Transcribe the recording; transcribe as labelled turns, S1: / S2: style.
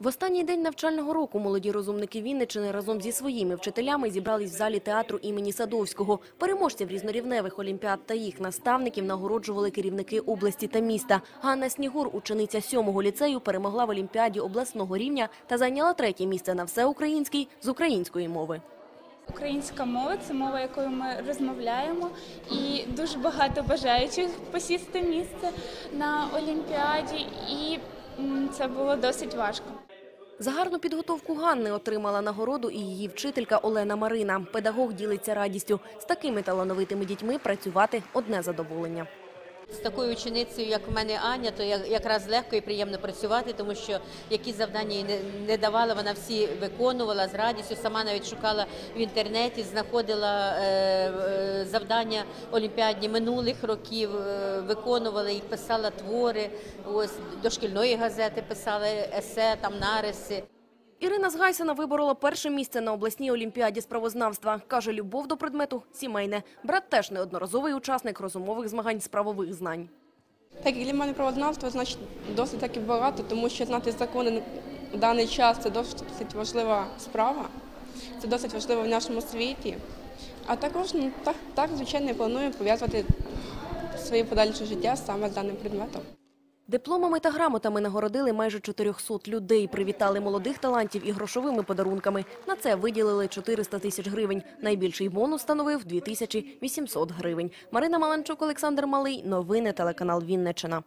S1: В останній день навчального року молоді розумники Вінничини разом зі своїми вчителями зібрались в залі театру імені Садовського. Переможців різнорівневих олімпіад та їх наставників нагороджували керівники області та міста. Ганна Снігур, учениця сьомого ліцею, перемогла в олімпіаді обласного рівня та зайняла третє місце на всеукраїнській з української мови.
S2: Українська мова це мова, якою ми розмовляємо, і дуже багато бажаючих посісти місце на Олімпіаді, і це було досить важко.
S1: За гарну підготовку Ганни отримала нагороду і її вчителька Олена Марина. Педагог ділиться радістю. З такими талановитими дітьми працювати – одне задоволення.
S3: З такою ученицею, як в мене Аня, то якраз легко і приємно працювати, тому що які завдання їй не, давала, вона всі виконувала з радістю. Сама навіть шукала в інтернеті, знаходила е, е, завдання олімпіадні минулих років, е, виконувала їх, писала твори. Ось до шкільної газети писала есе, там нариси.
S1: Ірина Згайсина виборола перше місце на обласній олімпіаді з правознавства. Каже, любов до предмету – сімейне. Брат теж неодноразовий учасник розумових змагань з правових знань.
S4: Так як для мене правознавство значить досить таки багато, тому що знати закони в даний час це досить важлива справа. Це досить важливо в нашому світі. А також ну, так, так звичайно, я планую пов'язувати своє подальше життя саме з даним предметом.
S1: Дипломами та грамотами нагородили майже 400 людей, привітали молодих талантів і грошовими подарунками. На це виділили 400 тисяч гривень. Найбільший бонус становив 2800 гривень. Марина Маланчук, Олександр Малий. Новини телеканал Вінниччина.